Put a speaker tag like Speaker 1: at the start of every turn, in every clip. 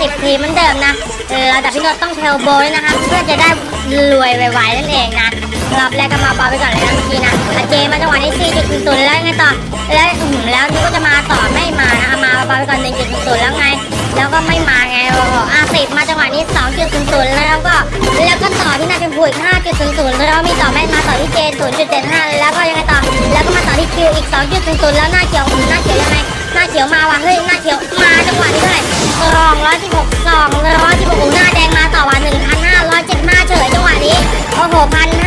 Speaker 1: 50 ทีเมันเดิมนะเออแต่พี่โนต้องเทลโบ้นะคะเพื่อจะได้รวยไวๆนั่นเองนะรอบแรกก็มาปาไปก่อนเลยนะเมื่อกี้นะอาเจมาจังหวะนี้4 0 0แล้วไงต่อแล้วอืมแล้วนี่ก็จะมาต่อไม่มานะคมาปาไปก่อน1 0 0แล้วไง แล้วก็ไม่มาไงโอ้โหอาสิบมาจังหวะนี้2 0 0แล้วก็แล้วก็ต่อที่นาเป็นผู้อีก5.00แล้วมีต่อแม่มาต่อที่เจศูนย์จุดเจ็ดห้าแล้วก็ยังไงต่อแล้วก็มาต่อที่คิวอีก2.00แล้วหน้าเขียวหน้าเขียวยังไงหน้าเขียวมาว่ะเฮ้ยหน้าเขียวมาจังหวะนี้ด้วย สองร้อยสิบหกสองร้อยสิบหกหน้าแดงมาต่อวันหนึ่งพันห้าร้อยเจ็ดห้าเฉยจังหวะนี้โอ้โหพัน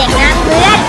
Speaker 1: ด็กน้ำเพื่อน